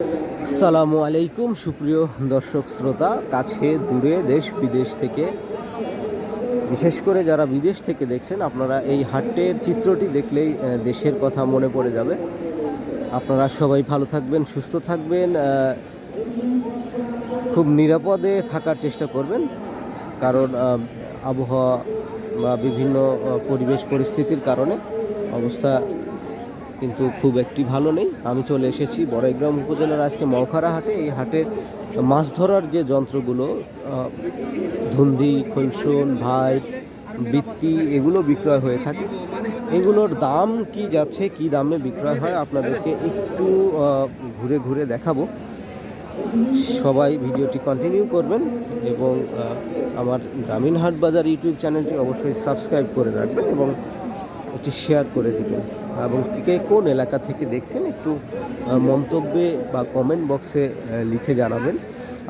আসসালামু আলাইকুম, সুপ্রিয় দর্শক শ্রোতা, কাছে, দূরে, দেশ, বিদেশ থেকে, বিশেষ করে যারা বিদেশ থেকে দেখছেন, আপনারা এই হাটের চিত্রটি দেখলেই দেশের কথা মনে পড়ে যাবে। আপনারা সবাই ভালো থাকবেন, সুস্থ থাকবেন খুব নিরাপদে থাকার চেষ্টা করবেন, কারণ আবহাওয়া বা বিভিন্ন পরিবেশ পরিস্থিতির কারণে অবস্থা কিন্তু খুব একটি ভালো নেই। আমি চলে এসেছি বড়াইগ্রাম উপজেলার আজকে মৌখারা হাটে। এই হাটের মাছ ধরার যে যন্ত্রগুলো ধুন্দি খৈলসন ভাই বৃত্তি, এগুলো বিক্রয় হয়ে থাকে। এগুলোর দাম কি যাচ্ছে, কি দামে বিক্রয় হয়, আপনাদেরকে একটু ঘুরে ঘুরে দেখাবো। সবাই ভিডিওটি কন্টিনিউ করবেন এবং আমার গ্রামীণ হাট বাজার ইউটিউব চ্যানেলটি অবশ্যই সাবস্ক্রাইব করে রাখবেন এবং এটি শেয়ার করে দিবেন। এবং কে কোন এলাকা থেকে দেখছেন একটু মন্তব্যে বা কমেন্ট বক্সে লিখে জানাবেন।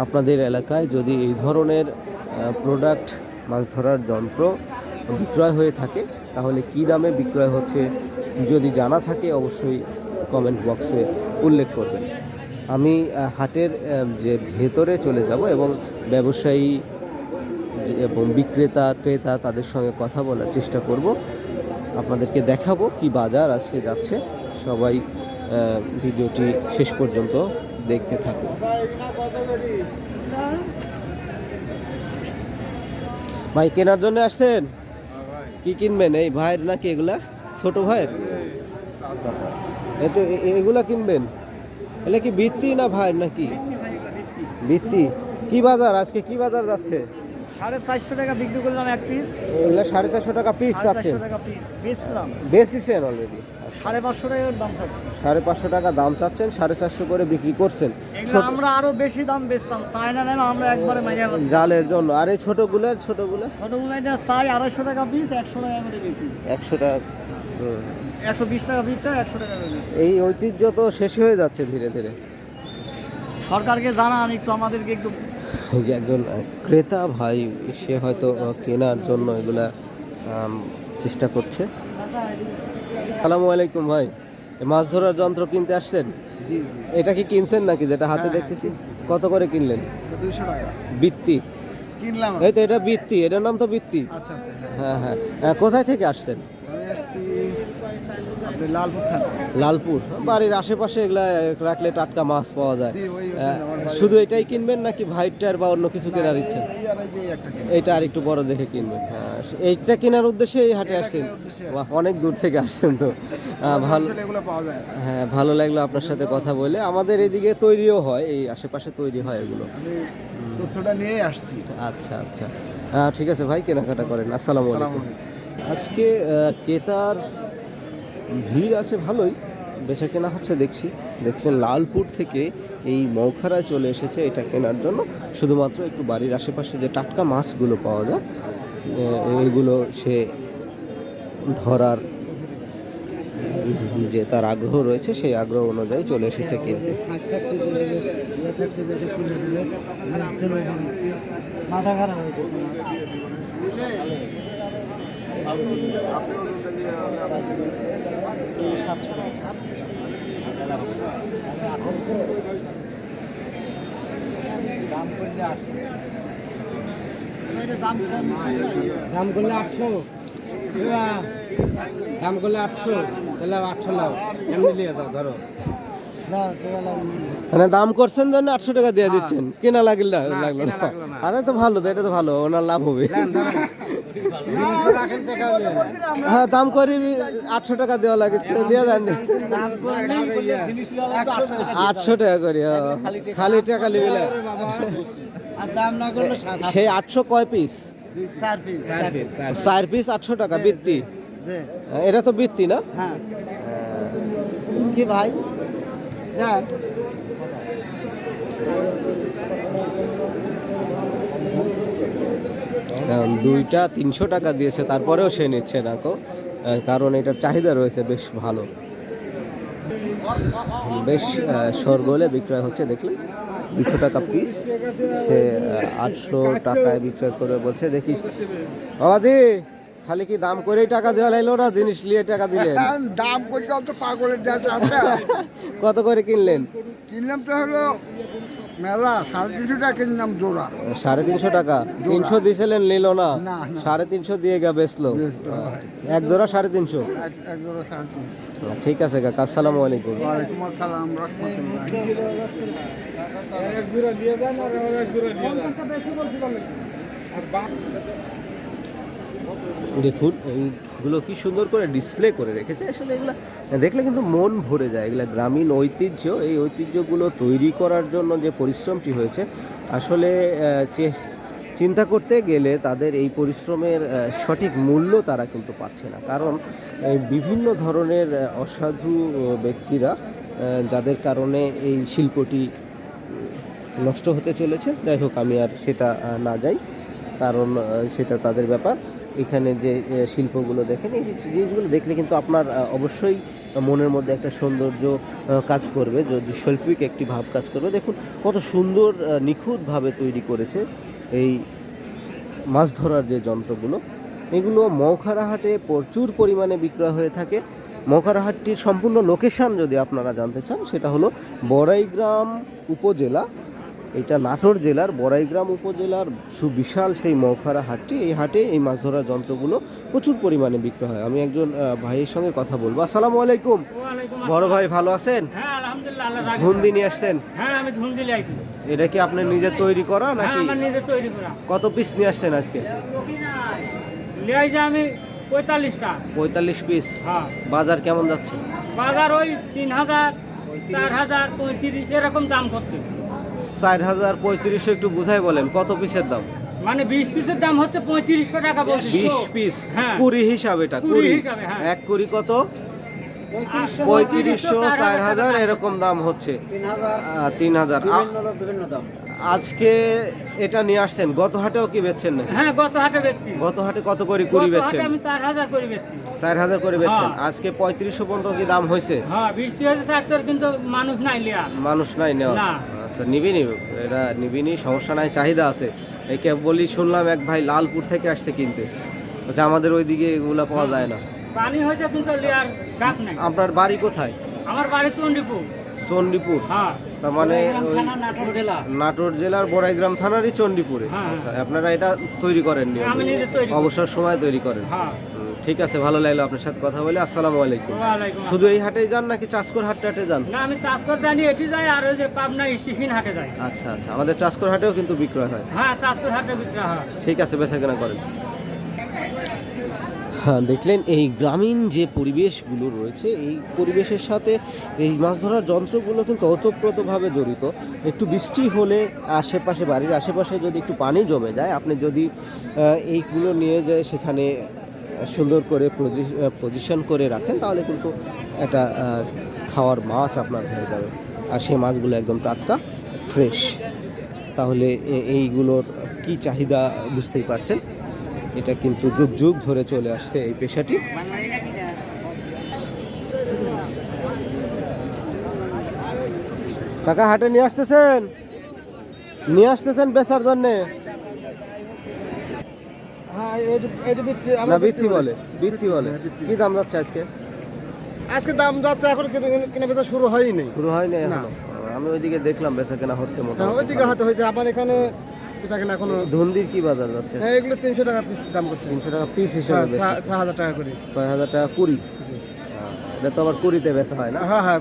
আপনাদের এলাকায় যদি এই ধরনের প্রোডাক্ট মাছ ধরার যন্ত্র বিক্রয় হয়ে থাকে, তাহলে কি দামে বিক্রয় হচ্ছে? যদি জানা থাকে, অবশ্যই কমেন্ট বক্সে উল্লেখ করবেন। আমি হাটের যে ভেতরে চলে যাব এবং ব্যবসায়ী এবং বিক্রেতা, ক্রেতা, তাদের সঙ্গে কথা বলার চেষ্টা করব। আপনাদেরকে দেখাবো কি বাজার আজকে যাচ্ছে। সবাই ভিডিওটি শেষ পর্যন্ত দেখতে থাকুন। ভাই, কেনার জন্য আসছেন? কি কিনবেন? এই ভাইয়ের নাকি এগুলা? ছোট ভাইয়ের? এতে এগুলা কিনবেন? এগুলা কি বৃত্তি না ভাইয়ের নাকি? বৃত্তি কি বাজার? আজকে কি বাজার যাচ্ছে? সাড়ে চারশো টাকা বিক্রি করলাম এক পিস এগুলা সাড়ে চারশো টাকা পিস সাড়ে চাচ্ছেন? চারশো টাকা পিস বেচলাম। অলরেডি সাড়ে পাঁচশো টাকার দাম সাড়ে পাঁচশো টাকা দাম চাচ্ছেন সাড়ে চারশো করে বিক্রি করছেন। আমরা আরও বেশি দাম বেচতাম। আমরা একবারে জালের জন্য। আর এই ছোটগুলো ছোটগুলো? ছোট মোবাইলটা চাই আড়াইশো টাকা পিস একশো টাকা করে বেশি একশো টাকা একশো বিশ টাকা পিসটা একশো টাকা এই ঐতিহ্য তো শেষ হয়ে যাচ্ছে ধীরে ধীরে। সরকারকে জানান একটু আমাদেরকে একটু এই যে একজন ক্রেতা ভাই সে হয়তো কেনার জন্য এগুলা চেষ্টা করছে। আসসালামু আলাইকুম ভাই মাছ ধরার যন্ত্র কিনতে আসছেন? এটা কি কিনছেন নাকি যেটা হাতে হ্যাঁ, দেখতেছি? কত করে কিনলেন? টাকা। বৃত্তি। কিনলাম এই তো এটা বৃত্তি এটার নাম তো বৃত্তি। আচ্ছা আচ্ছা হ্যাঁ। হ্যাঁ কোথায় থেকে আসছেন? আসছি। আপনি লালপুর লালপুর। বাড়ির আশেপাশে এগুলা রাখলে টাটকা মাছ পাওয়া যায়। শুধু এটাই কিনবেন নাকি ভাইটার বা অন্য কিছু কেনার ইচ্ছা? এই আর একটা কিনলাম। এইটা আর একটু বড় দেখে কিনবেন। হ্যাঁ এইটা কেনার উদ্দেশ্যে এই হাটে আসছেন? অনেক দূর থেকে আসছেন তো। ভালো অঞ্চলে এগুলো পাওয়া যায়। না। হ্যাঁ ভালো লাগল আপনার সাথে কথা বলে। আমাদের এদিকে তৈরিও হয় এই আশেপাশে তৈরি হয় এগুলো। তথ্যটা নিয়ে আসছি। আচ্ছা আচ্ছা। ঠিক আছে ভাই কেনাকাটা করেন। আসসালামু আলাইকুম। আজকে ক্রেতার ভিড় আছে ভালোই। বেচা কেনা হচ্ছে দেখছি। দেখলেন লালপুর থেকে এই মৌখারায় চলে এসেছে এটা কেনার জন্য। শুধুমাত্র একটু বাড়ির আশেপাশে যে টাটকা মাছগুলো পাওয়া যায় এগুলো সে ধরার, যে তার আগ্রহ রয়েছে, সেই আগ্রহ অনুযায়ী চলে এসেছে কিনতে। মাথা খারাপ হয়েছে। দাম করলে আটশো। দাম করলে আটশো তাহলে আটশো লাভ এমনি নিয়ে ধরো। মানে দাম করছেন জন্য আটশো টাকা দিয়ে দিচ্ছেন। কেনা লাগল লাগল না। আরে তো ভালো তো এটা তো ভালো ওনার লাভ হবে। হ্যাঁ দাম করে আটশো টাকা দেওয়া লাগে দিয়ে দেন আটশো টাকা করে। খালি টাকা নিবে না। না সেই আটশো কয় পিস? চার পিস। আটশো টাকা বৃত্তি এটা তো বৃত্তি না? হ্যাঁ। কি ভাই? যান দুইটা তিনশো টাকা দিয়েছে তারপরেও সে নিচ্ছে না কো। কারণ এটার চাহিদা রয়েছে বেশ ভালো। বেশ সরগোলে বিক্রয় হচ্ছে দেখলেন? দুশো টাকা পিস সে আটশো টাকায় বিক্রয় করে বলছে দেখিস বাবাজি খালি কি দাম করেই টাকা দেওয়া লাইলো না? জিনিস নিয়ে টাকা দিলেন। দাম করতে অত পাগলের কত করে কিনলেন? কিনলাম তো হলো মেলা সাড়ে তিনশো টাকা কিনলাম জোড়া। সাড়ে তিনশো টাকা? তিনশো দিয়েছিলেন নিল না। সাড়ে তিনশো দিয়ে গা বেচলো। এক জোড়া সাড়ে তিনশো? এক এক জোড়া ঠিক আছে কাকা আসসালামু আলাইকুম। ওয়ালাইকুম আসসালাম রহমতুল্লাহ। দেখুন, এইগুলো কি সুন্দর করে ডিসপ্লে করে রেখেছে। আসলে এগুলো, দেখলে কিন্তু মন ভরে যায়। এগুলো গ্রামীণ ঐতিহ্য, এই ঐতিহ্যগুলো তৈরি করার জন্য যে পরিশ্রমটি হয়েছে, আসলে চিন্তা করতে গেলে তাদের এই পরিশ্রমের সঠিক মূল্য তারা কিন্তু পাচ্ছে না। কারণ বিভিন্ন ধরনের অসাধু ব্যক্তিরা যাদের কারণে এই শিল্পটি নষ্ট হতে চলেছে। যাই হোক, আমি আর সেটা না যাই। কারণ সেটা তাদের ব্যাপার। এখানে যে শিল্পগুলো দেখেন, এই জিনিসগুলো দেখলে কিন্তু আপনার অবশ্যই মনের মধ্যে একটা সৌন্দর্য কাজ করবে, যদি শৈল্পিক একটি ভাব কাজ করবে। দেখুন, কত সুন্দর নিখুঁতভাবে তৈরি করেছে এই মাছ ধরার যে যন্ত্রগুলো। এগুলো মৌখারাহাটে প্রচুর পরিমাণে বিক্রয় হয়ে থাকে। মৌখারাহাটটির সম্পূর্ণ লোকেশান যদি আপনারা জানতে চান, সেটা হলো বড়াইগ্রাম উপজেলা এটা নাটোর জেলার বড়াইগ্রাম উপজেলার সুবিশাল সেই মৌখারা হাটটি। এই হাটে এই মাছ ধরার যন্ত্রগুলো প্রচুর পরিমাণে বিক্রয় হয়। আমি একজন ভাইয়ের সঙ্গে কথা বলব। আসসালামু আলাইকুম। বড় ভাই ভালো আছেন? হ্যাঁ রাখে। ধুন্দি নিয়ে আসছেন? হ্যাঁ এটা কি আপনি নিজে তৈরি করা হ্যাঁ নাকি? কত পিস নিয়ে আসছেন আজকে? আমি পঁয়তাল্লিশটা। পঁয়তাল্লিশ পিস হ্যাঁ। বাজার কেমন যাচ্ছে? বাজার ওই তিন হাজার চার হাজার পঁয়ত্রিশ এরকম দাম করছে। চার হাজার পঁয়ত্রিশশো একটু বুঝাই বলেন কত পিসের দাম? মানে বিশ পিসের দাম হচ্ছে পঁয়ত্রিশশো টাকা বলছে। বিশ পিস হ্যাঁ। কুড়ি হিসাবে এটা কুড়ি হ্যাঁ। এক কুড়ি কত? পঁয়ত্রিশশো, চার হাজার এরকম দাম হচ্ছে। তিন হাজার বিভিন্ন দাম আজকে এটা নিয়ে আসছেন গত হাটেও কি বেচছেন না হ্যাঁ গত হাটে ব্যক্তি গত হাটে কত করে কুড়ি বেচছেন? আমি চার হাজার করে বেচছি। চার হাজার করে বেচছেন। হ্যাঁ। আজকে পঁয়ত্রিশশো পর্যন্ত কি দাম হয়েছে? হ্যাঁ হয়েছে কিন্তু মানুষ নাই লিয়া মানুষ নাই নেওয়া না। আচ্ছা নিবিনি এটা নিবিনি সমস্যা নাই চাহিদা আছে। এই ক্যাব বলি শুনলাম এক ভাই লালপুর থেকে আসছে কিনতে। বলছে আমাদের ওইদিকে এগুলা পাওয়া যায় না। পানি হয়েছে কিন্তু লিয়ার ডাক নাই। আপনার বাড়ি কোথায়? আমার বাড়ি চন্ডিপুর চণ্ডীপুর? হ্যাঁ। তার মানে ওই নাটোর জেলা। নাটোর জেলার বড়াইগ্রাম থানারই চণ্ডীপুরে। হ্যাঁ। আচ্ছা আপনারা এটা তৈরি করেন আমি নিজে তৈরি অবসর সময় তৈরি করেন। হ্যাঁ। ঠিক আছে ভালো লাগল আপনার সাথে কথা বলে। আসসালামু আলাইকুম। শুধু এই হাটে যান নাকি চাষকর হাট হাটে যান? না আমি চাষ করতে জানি এটি যাই আর ওই যে পাবনা স্টেশন হাটে যাই আচ্ছা আচ্ছা। আমাদের চাষকর হাটেও কিন্তু বিক্রয় হয়। হ্যাঁ চাষ করে হাটে বিক্রি হয়। ঠিক আছে বেচা কেনা করেন। হ্যাঁ দেখলেন এই গ্রামীণ যে পরিবেশগুলো রয়েছে এই পরিবেশের সাথে এই মাছ ধরার যন্ত্রগুলো কিন্তু ওতপ্রোতভাবে জড়িত। একটু বৃষ্টি হলে আশেপাশে বাড়ির আশেপাশে যদি একটু পানি জমে যায় আপনি যদি এইগুলো নিয়ে যায় সেখানে সুন্দর করে পজিশন করে রাখেন, তাহলে কিন্তু একটা খাওয়ার মাছ আপনার হয়ে যাবে। আর সেই মাছগুলো একদম টাটকা ফ্রেশ তাহলে এইগুলোর কি চাহিদা বুঝতেই পারছেন? এটা কিন্তু যুগ যুগ ধরে চলে আসছে এই পেশাটি। কাকা, হাটে নিয়ে আসতেছেন? নিয়ে আসতেছেন বেচার জন্যে হ্যাঁ এটা এটা বৃত্তি না বৃত্তি বলে। বৃত্তি বলে। কি দাম যাচ্ছে আজকে? আজকে দাম যাচ্ছে এখন কিনে বেচা শুরু হয়নি। শুরু হয়নি এখনও? আমি ওইদিকে দেখলাম বেচা কেনা হচ্ছে হ্যাঁ মোটামুটি। ওইদিকে হয়তো হয়েছে আবার এখানে বেচা কিনা এখনও ধুন্দির কি বাজার যাচ্ছে? হ্যাঁ এগুলো তিনশো টাকা পিস দাম করছে। তিনশো টাকা পিস হিসেবে হ্যাঁ, ছয়- হাজার টাকা করে। ছয় হাজার টাকা কুড়ি। হ্যাঁ, এটা তো আবার কুড়িতে বেচা হয় না? হ্যাঁ হ্যাঁ।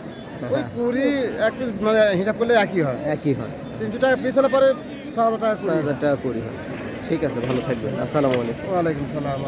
কুড়ি এক পিস মানে হিসাব করলে একই হয়। একই হয়। তিনশো টাকা পিস হলে পরে ছ হাজার টাকা ছয় হাজার টাকা কুড়ি হয়। ঠিক আছে ভালো থাকবেন। আসসালামু আলাইকুম। ওয়ালাইকুম সালাম।